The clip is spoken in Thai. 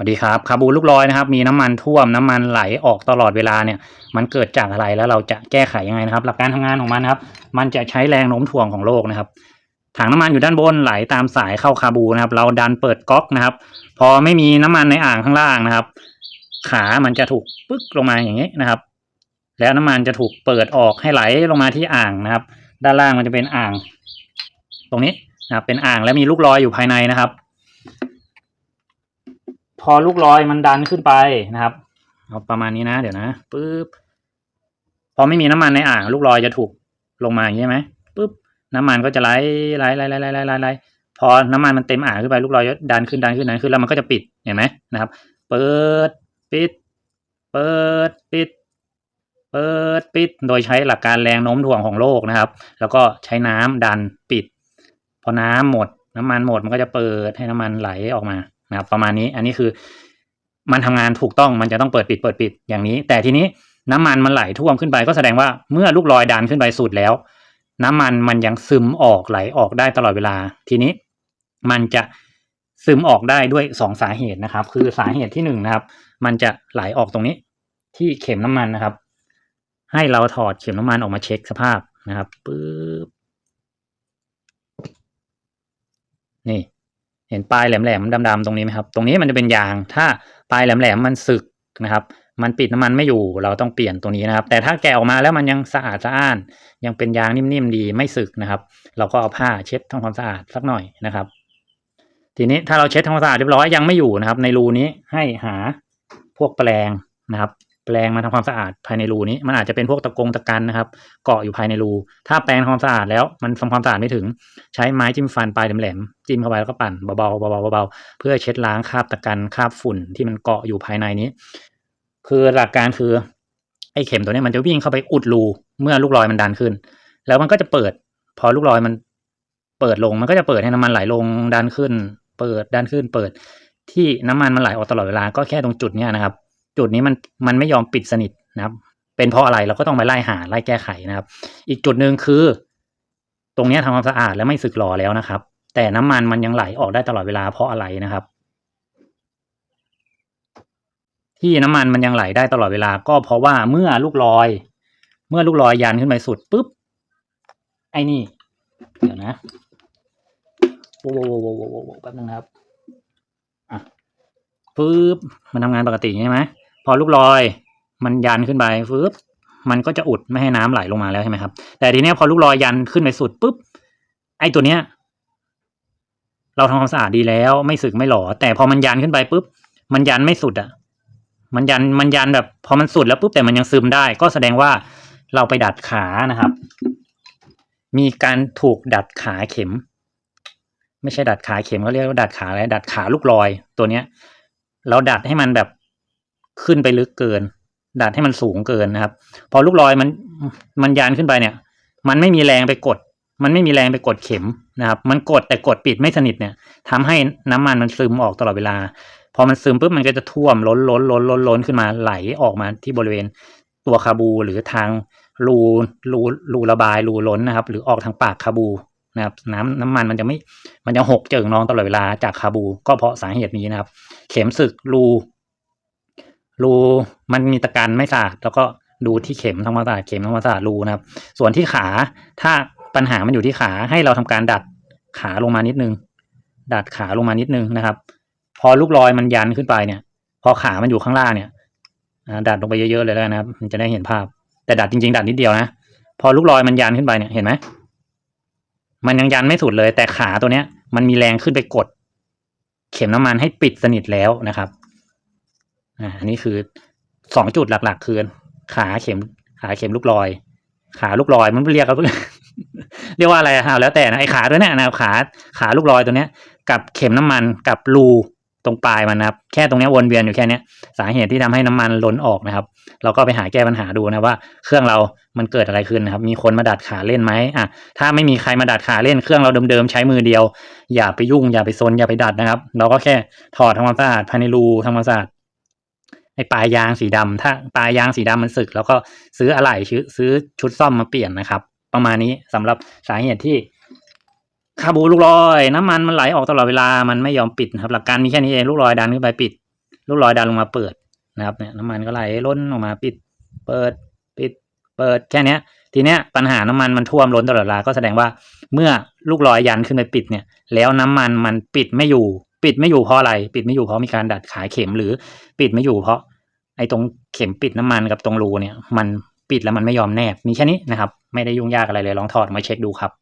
สวัสดีครับคาบูลูกลอยนะครับ มีน้ำมันท่วมน้ำมันไหลออกตลอดเวลาเนี่ยมันเกิดจากอะไรแล้วเราจะแก้ไขยังไงนะครับ หลักการทำงานของมันครับ มันจะใช้แรงโน้มถ่วงของโลกนะครับถังน้ำมันอยู่ด้านบนไหลตามสายเข้าคาบูนะครับ เราดันเปิดก๊อกนะครับ พอไม่มีน้ำมันในอ่างข้างล่างนะครับ ขามันจะถูกปึ๊กลงมาอย่างนี้นะครับ แล้วน้ำมันจะถูกเปิดออกให้ไหลลงมาที่อ่างนะครับ ด้านล่างมันจะเป็นอ่าง ตรงนี้นะครับเป็นอ่างและมีลูกลอยอยู่ภายในนะครับ พอลูกลอยมันดันขึ้นไปนะครับเอาประมาณนี้นะ เดี๋ยวนะปึ๊บพอไม่มีน้ำมันในอ่าง ลูกลอยจะถูกลงมาอย่างนี้ใช่ไหมปึ๊บน้ำมันก็จะไหลไหลไหลไหลไหลไหลไหลไหลพอน้ำมันมันเต็มอ่างขึ้นไปลูกลอยจะดันขึ้นดันขึ้นดันขึ้นแล้วมันก็จะปิดเห็นไหมนะครับ เปิดปิด เปิดปิด เปิดปิด โดยใช้หลักการแรงโน้มถ่วงของโลกนะครับ แล้วก็ใช้น้ำดันปิด พอน้ำหมดน้ำมันหมดมันก็จะเปิดให้น้ำมันไหลออกมา นะครับประมาณนี้อันนี้คือมันทำงานถูกต้องมันจะต้องเปิดปิดเปิดปิดอย่างนี้ แต่ทีนี้น้ำมันมันไหลท่วมขึ้นไปก็แสดงว่าเมื่อลูกลอยดันขึ้นไปสุดแล้ว น้ำมันมันยังซึมออกไหลออกได้ตลอดเวลา ทีนี้มันจะซึมออกได้ด้วยสองสาเหตุนะครับ คือสาเหตุที่หนึ่งนะครับ มันจะไหลออกตรงนี้ ที่เข็มน้ำมันนะครับ ให้เราถอดเข็มน้ำมันออกมาเช็คสภาพนะครับปึ๊บนี่ เห็นปลายแหลมๆดำๆตรงนี้ไหมครับ ตรงนี้มันจะเป็นยาง ถ้าปลายแหลมๆมันสึกนะครับ มันปิดน้ำมันไม่อยู่ เราต้องเปลี่ยนตัวนี้นะครับ แต่ถ้าแกะออกมาแล้วมันยังสะอาดสะอ้าน ยังเป็นยางนิ่มๆดีไม่สึกนะครับ เราก็เอาผ้าเช็ดทำความสะอาดสักหน่อยนะครับ ทีนี้ถ้าเราเช็ดทำความสะอาดเรียบร้อยยังไม่อยู่นะครับ ในรูนี้ให้หาพวกแปรงนะครับ แปรงมาทำความสะอาดภายในรูนี้ มันอาจจะเป็นพวกตะกงตะกันนะครับ เกาะอยู่ภายในรู ถ้าแปรงทำความสะอาดแล้ว มันทำความสะอาดไม่ถึง ใช้ไม้จิ้มฟันปลายแหลมๆจิ้มเข้าไปแล้วก็ปั่นเบาๆเบาๆเบาๆเพื่อเช็ดล้างคราบตะกันคราบฝุ่นที่มันเกาะอยู่ภายในนี้ คือหลักการคือไอ้เข็มตัวนี้มันจะวิ่งเข้าไปอุดรูเมื่อลูกลอยมันดันขึ้น แล้วมันก็จะเปิด พอลูกลอยมันเปิดลงมันก็จะเปิดให้น้ำมันไหลลงดันขึ้น เปิดดันขึ้นเปิดที่น้ำมันมันไหลออกตลอดเวลาก็แค่ตรงจุดเนี้ยนะครับ จุดนี้มันมันไม่ยอมปิดสนิทนะครับ เป็นเพราะอะไรเราก็ต้องไปไล่หาไล่แก้ไขนะครับ อีกจุดหนึ่งคือ ตรงนี้ทำความสะอาดแล้วไม่สึกหรอแล้วนะครับ แต่น้ำมันมันยังไหลออกได้ตลอดเวลาเพราะอะไรนะครับ ที่น้ำมันมันยังไหลได้ตลอดเวลา ก็เพราะว่าเมื่อลูกลอย เมื่อลูกลอยยันขึ้นไปสุดปุ๊บไอ้นี่เดี๋ยวนะโว้โว้โว้โว้โว้โว้โว้แป๊บนึงครับอะปึ๊บมันทำงานปกติใช่ไหมพ อลูกลอยมันยันขึ้นไปปึ๊บมันก็จะอุดไม่ให้น้ำไหลลงมาแล้วใช่ไหมครับ แต่ทีเนี้ยพอลูกลอยยันขึ้นไปสุดปุ๊บไอ้ตัวเนี้ย เราทำความสะอาดดีแล้วไม่สึกไม่หลอแต่พอมันยันขึ้นไปปุ๊บมันยันไม่สุดอะ มันยันมันยันแบบ พอมันสุดแล้วปุ๊บแต่มันยังซึมได้ ก็แสดงว่าเราไปดัดขานะครับ มีการถูกดัดขาเข็ม ไม่ใช่ดัดขาเข็มเขาเรียกว่าดัดขาอะไรดัดขาลูกลอยตัวเนี้ย เราดัดให้มันแบบ ขึ้นไปลึกเกิน ดัดให้มันสูงเกินนะครับ พอลูกลอยมันมันยันขึ้นไปเนี่ย มันไม่มีแรงไปกด มันไม่มีแรงไปกดเข็มนะครับ มันกดแต่กดปิดไม่สนิทเนี่ยทำให้น้ำมันมันซึมออกตลอดเวลา พอมันซึมปุ๊บมันก็จะท่วมล้นล้นล้นล้นล้นขึ้นมาไหลออกมาที่บริเวณตัวคาบูหรือทางรูรูรูระบายรูล้นนะครับ หรือออกทางปากคาบูนะครับน้ำน้ำมันมันจะไม่มันจะหกเจิ่งนองตลอดเวลาจากคาบู ก็เพราะสาเหตุนี้นะครับ เข็มสึกรู รูมันมีตะกันไม่สะอาดแล้วก็ดูที่เข็มทำความสะอาดเข็มทำความสะอาดรูนะครับ ส่วนที่ขาถ้าปัญหามันอยู่ที่ขาให้เราทำการดัดขาลงมานิดนึง ดัดขาลงมานิดนึงนะครับ พอลูกลอยมันยันขึ้นไปเนี่ย พอขามันอยู่ข้างล่างเนี่ยดัดลงไปเยอะๆเลยแล้วนะครับ มันจะได้เห็นภาพ แต่ดัดจริง ๆ ดัดนิดเดียวนะพอลูกลอยมันยันขึ้นไปเนี่ยเห็นไหมมันยังยันไม่สุดเลย แต่ขาตัวเนี้ย มันมีแรงขึ้นไปกด เข็มน้ำมันให้ปิดสนิทแล้วนะครับ อ่าอันนี้คือสองจุดหลัก ๆ คือ ขาเข็มขาเข็มลูกลอย ขาลูกลอยมันเรียกเขาเรียกว่าอะไรอะแล้วแต่นะไอ้ขาตัวเนี้ยนะครับขาขาลูกลอยตัวเนี้ย กับเข็มน้ำมันกับรูตรงปลายมันนะครับ แค่ตรงนี้วนเวียนอยู่แค่เนี้ยสาเหตุที่ทำให้น้ำมันล้นออกนะครับ เราก็ไปหาแก้ปัญหาดูนะว่า เครื่องเรามันเกิดอะไรขึ้นนะครับ มีคนมาดัดขาเล่นไหมอะถ้าไม่มีใครมาดัดขาเล่นเครื่องเราเดิมๆใช้มือเดียว อย่าไปยุ่งอย่าไปซนอย่าไปดัดนะครับ เราก็แค่ถอดทำความสะอาดภายในรูทำความสะอาด ไอ้ปลายยางสีดำถ้าปลายยางสีดำมันสึก แล้วก็ซื้ออะไหล่ซื้อชุดซ่อมมาเปลี่ยนนะครับ ประมาณนี้สำหรับสาเหตุที่คาบูลูกลอยน้ำมันมันไหลออกตลอดเวลามันไม่ยอมปิดนะครับ หลักการมีแค่นี้เองลูกลอยดันขึ้นไปปิด ลูกลอยดันลงมาเปิดนะครับเนี่ยน้ำมันก็ไหลล้นออกมาปิด เปิดปิด เปิดแค่เนี้ยทีเนี้ยปัญหาน้ำมันมันท่วมล้นตลอดเวลาก็แสดงว่า เมื่อลูกลอยยันขึ้นไปปิดเนี่ย แล้วน้ำมันมันปิดไม่อยู่ ปิดไม่อยู่เพราะอะไร ปิดไม่อยู่เพราะมีการดัดขายเข็มหรือปิดไม่อยู่เพราะ ไอ้ตรงเข็มปิดน้ำมันกับตรงรูเนี่ย มันปิดแล้วมันไม่ยอมแนบมีแค่นี้นะครับ ไม่ได้ยุ่งยากอะไรเลยลองถอดมาเช็คดูครับ